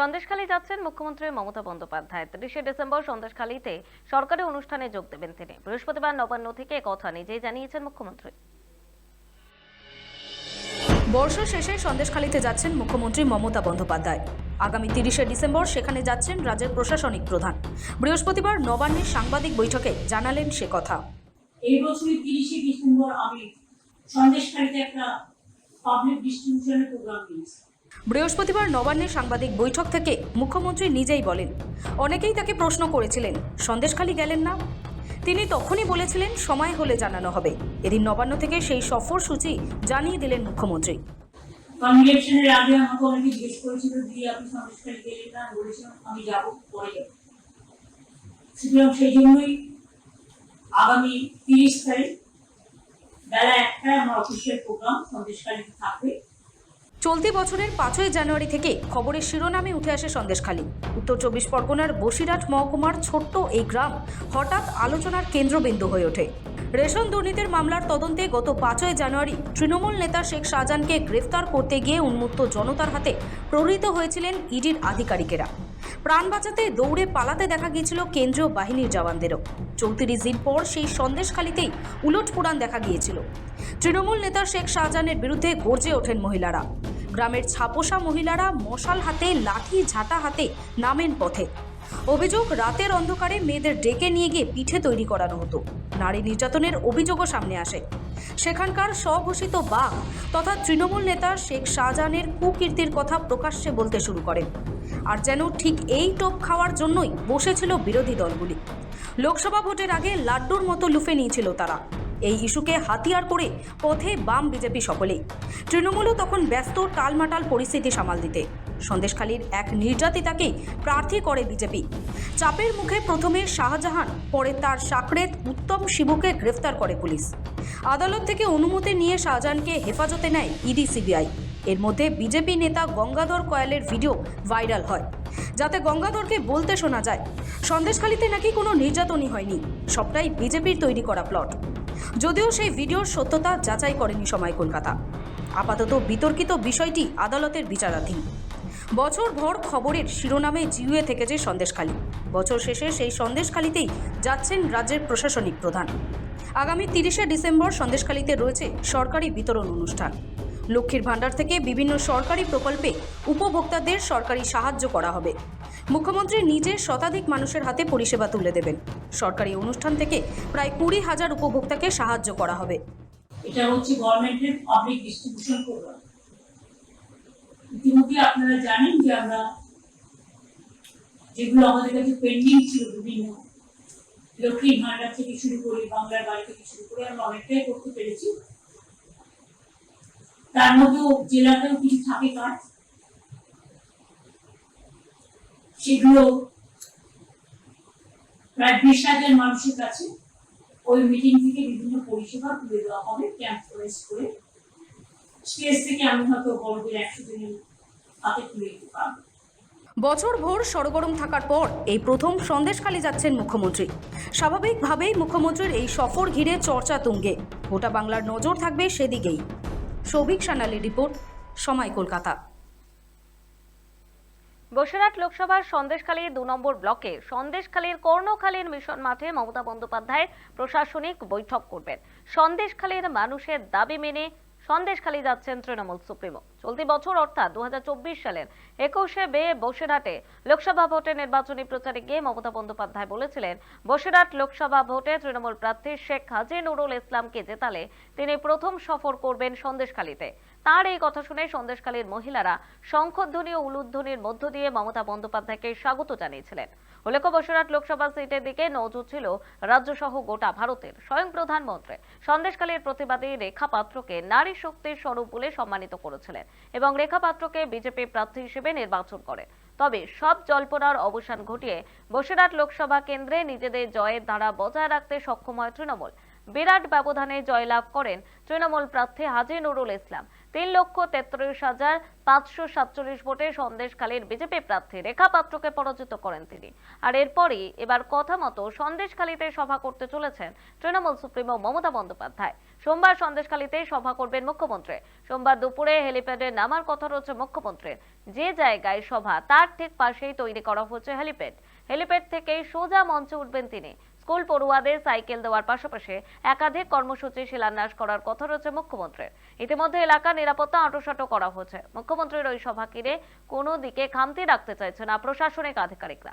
সন্দেশখালী যাচ্ছেন মুখ্যমন্ত্রী মমতা বন্দ্যোপাধ্যায়। তিরিশে ডিসেম্বর সন্দেশখালীতে সরকারি অনুষ্ঠানে যোগ দেবেন তিনি। বৃহস্পতিবার নবান্ন থেকে কথা নিজেই জানিয়েছেন মুখ্যমন্ত্রী। বর্ষ শেষে সন্দেশখালীতে যাচ্ছেন মুখ্যমন্ত্রী মমতা বন্দ্যোপাধ্যায়। আগামী তিরিশে ডিসেম্বর সেখানে যাচ্ছেন রাজ্যের প্রশাসনিক প্রধান। বৃহস্পতিবার নবান্নের সাংবাদিক বৈঠকে জানালেন সে কথা। এই বছরই তিরিশে ডিসেম্বর আমি সন্দেশখালীতে একটা পাবলিক ডিস্ট্রিবিউশনের প্রোগ্রাম দিয়েছি বৃহস্পতিবার নবান্নের সাংবাদিক বৈঠক থেকে মুখ্যমন্ত্রী নিজেই বলেন, অনেকেই তাকে প্রশ্ন করেছিলেন, সন্দেশখালী গেলেন না। তিনি তখনই বলেছিলেন, সময় হলে জানানো হবে। এদিন নবান্ন থেকে সেই সফর সূচি জানিয়ে দিলেন মুখ্যমন্ত্রী। আগামী তিরিশ তারিখ বেলা একটায় আমার অফিসিয়াল প্রোগ্রাম সন্দেশখালীতে থাকবে। চলতি বছরের পাঁচই জানুয়ারি থেকে খবরের শিরোনামে উঠে আসে সন্দেশখালী। উত্তর চব্বিশ পরগনার বসিরহাট মহকুমার ছোট্ট এই গ্রাম হঠাৎ আলোচনার কেন্দ্রবিন্দু হয়ে ওঠে। রেশন দুর্নীতির মামলার তদন্তে গত পাঁচই জানুয়ারি তৃণমূল নেতা শেখ শাহজাহানকে গ্রেফতার করতে গিয়ে উন্মুক্ত জনতার হাতে প্রহৃত হয়েছিলেন ইডির আধিকারিকেরা। প্রাণ বাঁচাতে দৌড়ে পালাতে দেখা গিয়েছিল কেন্দ্রীয় বাহিনীর জওয়ানদেরও। চৌত্রিশ দিন পর সেই সন্দেশখালিতেই উলট দেখা গিয়েছিল। তৃণমূল নেতা শেখ শাহজাহানের বিরুদ্ধে গর্জে ওঠেন মহিলারা। গ্রামের ছাপোষা মহিলারা মশাল হাতে, লাঠি ঝাঁটা হাতে নামেন পথে। অভিযোগ, রাতের অন্ধকারে মেয়েদের ডেকে নিয়ে গিয়ে পিঠে তৈরি করানো হতো। নারী নির্যাতনের অভিযোগও সামনে আসে। সেখানকার স্বঘোষিত বাঘ তথা তৃণমূল নেতা শেখ শাহজাহানের কুকীর্তির কথা প্রকাশ্যে বলতে শুরু করেন। আর যেন ঠিক এই টোপ খাওয়ার জন্যই বসেছিল বিরোধী দলগুলি। লোকসভা ভোটের আগে লাড্ডুর মতো লুফে নিয়েছিল তারা। এই ইস্যুকে হাতিয়ার করে পথে বাম বিজেপি সকলেই তৃণমূলও তখন ব্যস্ত, টালমাটাল পরিস্থিতি সামাল দিতে। সন্দেশখালীর এক নির্যাতিতাকেই প্রার্থী করে বিজেপি। চাপের মুখে প্রথমে শাহজাহান, পরে তার সাকরেত উত্তম শিবুকে গ্রেফতার করে পুলিশ। আদালত থেকে অনুমতি নিয়ে শাহজাহানকে হেফাজতে নেয় ইডি সিবিআই। এর মধ্যে বিজেপি নেতা গঙ্গাধর কয়ালের ভিডিও ভাইরাল হয়। যাতে গঙ্গাধরকে বলতে শোনা যায়, সন্দেশখালীতে নাকি কোনো নির্যাতনই হয়নি। সবটাই বিজেপির তৈরি করা প্লট। যদিও সেই ভিডিওর সত্যতা যাচাই করেনি সময় কলকাতা। আপাতত বিতর্কিত বিষয়টি আদালতের বিচারাধীন। বছরভর খবরের শিরোনামে জিউয়ে থেকেছে সন্দেশখালী। বছর শেষে সেই সন্দেশখালীতেই যাচ্ছেন রাজ্যের প্রশাসনিক প্রধান। আগামী তিরিশে ডিসেম্বর সন্দেশখালীতে রয়েছে সরকারি বিতরণ অনুষ্ঠান। লক্ষ্মীর ভাণ্ডার থেকে বিভিন্ন সরকারি প্রকল্পে উপভোক্তাদের সরকারি সাহায্য করা হবে। মুখ্যমন্ত্রী নিজে শতাধিক মানুষের হাতে পরিষেবা তুলে দেবেন। সরকারি অনুষ্ঠান থেকে প্রায় কুড়ি হাজার উপভোক্তাকে সাহায্য করা হবে। এটা হচ্ছে গভর্নমেন্টের পাবলিক ডিস্ট্রিবিউশন প্রোগ্রাম ইতিমধ্যে আপনারা জানেন যে আমরা যেগুলো আমাদের কাছে পেন্ডিং ছিল বিভিন্ন, লক্ষ্মীর ভান্ডার থেকে শুরু করে বাংলার বাড়ি থেকে শুরু করে আমরা অনেকটাই করতে পেরেছি। তার মধ্যেও জেলাতেও কিছু থাকে কাজ। সেগুলো প্রায় বিশ হাজার মানুষের কাছে ওই মিটিং থেকে বিভিন্ন পরিষেবা তুলে দেওয়া হবে ক্যাম্প অরেঞ্জ করে। স্টেজ থেকে আমি হয়তো বড়দের একশো দিনের হাতে তুলে দিতে পারব। বছর ভোর সরগরম থাকার পর এই প্রথম সন্দেশখালী যাচ্ছেন মুখ্যমন্ত্রী। স্বাভাবিকভাবেই মুখ্যমন্ত্রীর এই সফর ঘিরে চর্চা তুঙ্গে। গোটা বাংলার নজর থাকবে সেদিকেই। সৌভিক সানালি রিপোর্ট, সময় কলকাতা। বসিরহাট লোকসভার সন্দেশখালী দু নম্বর ব্লকে সন্দেশখালীর কর্ণখালীর মিশন মাঠে মমতা বন্দ্যোপাধ্যায় প্রশাসনিক বৈঠক করবেন। সন্দেশখালীর মানুষের দাবি মেনে সন্দেশখালী যাচ্ছেন তৃণমূল সুপ্রিমো। চলতি বছর অর্থাৎ দু সালের একুশে বে বসিরহাটে লোকসভা ভোটে নির্বাচনী প্রচারে গিয়ে মমতা বন্দ্যোপাধ্যায় বলেছিলেন, বসিরহাট লোকসভা ভোটে তৃণমূল প্রার্থী শেখ হাজি নুরুল ইসলামকে জেতালে তিনি প্রথম সফর করবেন সন্দেশখালীতে। তার এই কথা শুনে সন্দেশখালীর মহিলারা শঙ্খধ্বনি ও উলুধ্বনির মধ্য দিয়ে মমতা বন্দ্যোপাধ্যায়কে স্বাগত জানিয়েছিলেন। উল্লেখ্য, বসিরহাট লোকসভা সিটের দিকে নজর ছিল রাজ্যসহ গোটা ভারতের। স্বয়ং প্রধানমন্ত্রী সন্দেশখালীর প্রতিবাদী রেখা পাত্রকে নারী শক্তির স্বরূপ বলে সম্মানিত করেছিলেন এবং রেখা পাত্রকে বিজেপি প্রার্থী হিসেবে নির্বাচন করে। তবে সব জল্পনার অবসান ঘটিয়ে বসিরহাট লোকসভা কেন্দ্রে নিজেদের জয়ের ধারা বজায় রাখতে সক্ষম হয় তৃণমূল। বিরাট ব্যবধানে জয়লাভ করেন তৃণমূল প্রার্থী হাজি নুরুল ইসলাম। তিন লক্ষ তেত্রিশ হাজার পাঁচশো সাতচল্লিশ ভোটে সন্দেশখালীর বিজেপি প্রার্থী রেখা পাত্রকে পরাজিত করেন তিনি। আর এরপরই এবার কথা মতো সন্দেশখালীতে সভা করতে চলেছেন তৃণমূল সুপ্রিমো মমতা বন্দ্যোপাধ্যায়। সোমবার সন্দেশখালীতে সভা করবেন মুখ্যমন্ত্রী। সোমবার দুপুরে হেলিপ্যাডে নামার কথা রয়েছে মুখ্যমন্ত্রীর। যে জায়গায় সভা, তার ঠিক পাশেই তৈরি করা হচ্ছে হেলিপ্যাড। হেলিপ্যাড থেকেই সোজা মঞ্চে উঠবেন তিনি। স্কুল পড়ুয়াদের সাইকেল দেওয়ার পাশাপাশি একাধিক কর্মসূচি শিলান্যাস করার কথা রয়েছে মুখ্যমন্ত্রীর। ইতিমধ্যে এলাকা নিরাপত্তা আটোসাটো করা হয়েছে। মুখ্যমন্ত্রীর ওই সভা ঘিরে কোনো দিকে খামতি রাখতে চাইছে না প্রশাসনিক আধিকারিকরা।